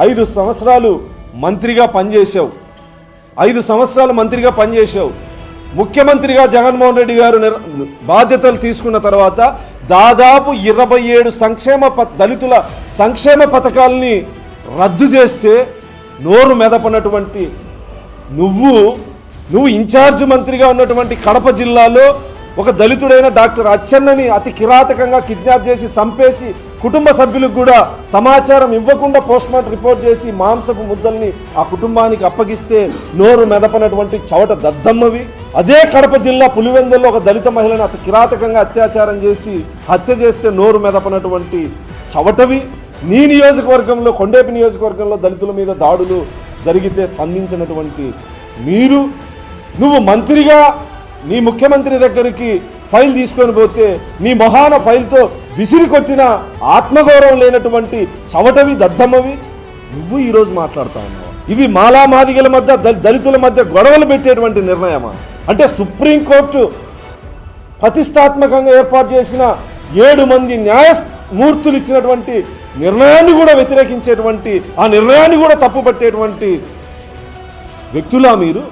ఐదు సంవత్సరాలు మంత్రిగా పనిచేసావు ఐదు సంవత్సరాలు మంత్రిగా పనిచేసావు ముఖ్యమంత్రిగా జగన్మోహన్ రెడ్డి గారు బాధ్యతలు తీసుకున్న తర్వాత దాదాపు ఇరవై ఏడు సంక్షేమ ప దళితుల సంక్షేమ పథకాల్ని రద్దు చేస్తే నోరు మెదపనటువంటి నువ్వు నువ్వు ఇన్ఛార్జ్ మంత్రిగా ఉన్నటువంటి కడప జిల్లాలో ఒక దళితుడైన డాక్టర్ అచ్చెన్నని అతి కిరాతకంగా కిడ్నాప్ చేసి చంపేసి కుటుంబ సభ్యులకు కూడా సమాచారం ఇవ్వకుండా పోస్ట్మార్టం రిపోర్ట్ చేసి మాంసపు ముద్దల్ని ఆ కుటుంబానికి అప్పగిస్తే నోరు మెదపనటువంటి చవట దద్దమ్మవి. అదే కడప జిల్లా పులివెందుల్లో ఒక దళిత మహిళను అతి కిరాతకంగా అత్యాచారం చేసి హత్య చేస్తే నోరు మెదపనటువంటి చవటవి. నీ నియోజకవర్గంలో కొండేపి నియోజకవర్గంలో దళితుల మీద దాడులు జరిగితే స్పందించినటువంటి మీరు నువ్వు మంత్రిగా నీ ముఖ్యమంత్రి దగ్గరికి ఫైల్ తీసుకొని పోతే నీ మొహాన ఫైల్తో విసిరి కొట్టిన ఆత్మగౌరవం లేనటువంటి చవటవి దద్దమ్మవి నువ్వు ఈరోజు మాట్లాడుతా ఉన్నావు. ఇవి మాలా మాదిగల మధ్య దళితుల మధ్య గొడవలు పెట్టేటువంటి నిర్ణయమా? అంటే సుప్రీంకోర్టు ప్రతిష్టాత్మకంగా ఏర్పాటు చేసిన ఏడు మంది న్యాయమూర్తులు ఇచ్చినటువంటి నిర్ణయాన్ని కూడా వ్యతిరేకించేటువంటి ఆ నిర్ణయాన్ని కూడా తప్పుపట్టేటువంటి వ్యక్తులా మీరు?